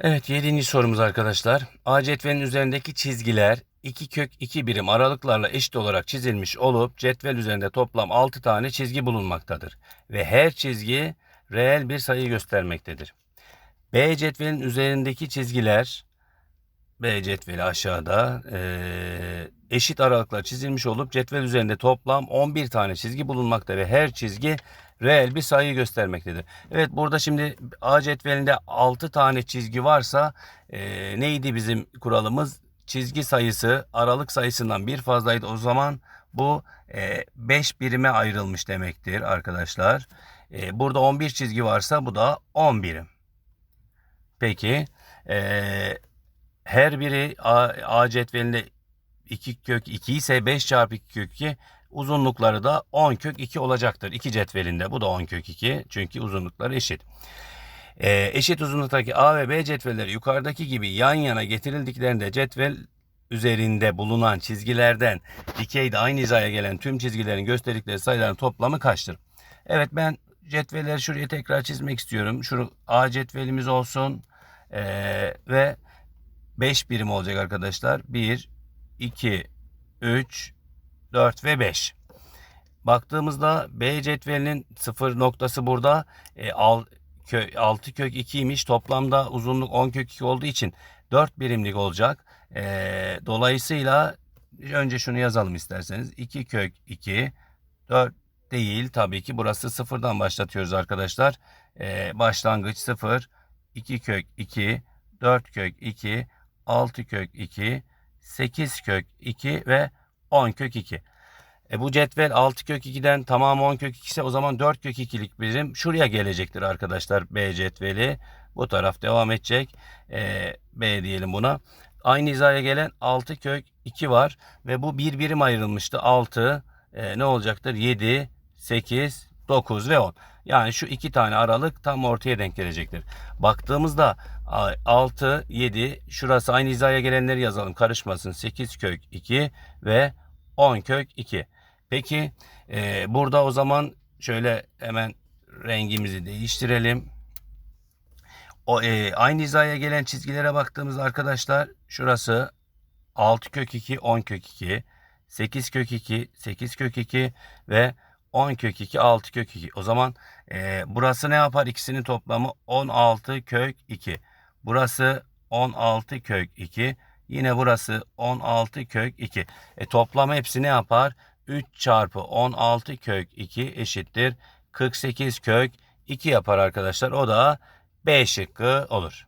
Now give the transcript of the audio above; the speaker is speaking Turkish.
Evet 7. sorumuz arkadaşlar. A cetvelin üzerindeki çizgiler 2 kök 2 birim aralıklarla eşit olarak çizilmiş olup cetvel üzerinde toplam 6 tane çizgi bulunmaktadır. Ve her çizgi reel bir sayı göstermektedir. B cetvelin üzerindeki çizgiler B cetveli aşağıda eee, eşit aralıklar çizilmiş olup cetvel üzerinde toplam 11 tane çizgi bulunmakta ve her çizgi reel bir sayı göstermektedir. Evet burada şimdi A cetvelinde 6 tane çizgi varsa eee, neydi bizim kuralımız? Çizgi sayısı aralık sayısından bir fazlaydı. O zaman bu 5 birime ayrılmış demektir arkadaşlar. Eee, burada 11 çizgi varsa bu da 10 birim. Peki eee, her biri A, A cetvelinde 2 kök 2 ise 5 çarpı 2 kök 2 uzunlukları da 10 kök 2 olacaktır. 2 cetvelinde bu da 10 kök 2 çünkü uzunlukları eşit. Ee, eşit uzunluktaki A ve B cetvelleri yukarıdaki gibi yan yana getirildiklerinde cetvel üzerinde bulunan çizgilerden dikeyde aynı hizaya gelen tüm çizgilerin gösterdikleri sayıların toplamı kaçtır? Evet ben cetvelleri şuraya tekrar çizmek istiyorum. Şu A cetvelimiz olsun Ee, ve 5 birim olacak arkadaşlar. 1, 2, 3, 4 ve 5. Baktığımızda B cetvelinin sıfır noktası burada. E, al, kö, 6 kök 2'ymiş. Toplamda uzunluk 10 kök 2 olduğu için 4 birimlik olacak. E, dolayısıyla önce şunu yazalım isterseniz. 2 kök 2, 4 değil tabii ki. Burası sıfırdan başlatıyoruz arkadaşlar. E, başlangıç 0, 2 kök 2, 4 kök 2, 6 kök 2, 8 kök 2 ve 10 kök 2. E bu cetvel 6 kök 2'den tamamı 10 kök 2 ise o zaman 4 kök 2'lik birim şuraya gelecektir arkadaşlar B cetveli. Bu taraf devam edecek. E, B diyelim buna. Aynı hizaya gelen 6 kök 2 var ve bu bir birim ayrılmıştı. 6 e, ne olacaktır? 7, 8, 9 ve 10. Yani şu iki tane aralık tam ortaya denk gelecektir. Baktığımızda 6, 7 şurası aynı hizaya gelenleri yazalım karışmasın. 8 kök 2 ve 10 kök 2. Peki e, burada o zaman şöyle hemen rengimizi değiştirelim. O, e, aynı hizaya gelen çizgilere baktığımızda arkadaşlar şurası 6 kök 2, 10 kök 2, 8 kök 2, 8 kök 2 ve 10 kök 2, 6 kök 2. O zaman e, burası ne yapar? İkisinin toplamı 16 kök 2. Burası 16 kök 2. Yine burası 16 kök 2. E, toplam hepsi ne yapar? 3 çarpı 16 kök 2 eşittir. 48 kök 2 yapar arkadaşlar. O da B şıkkı olur.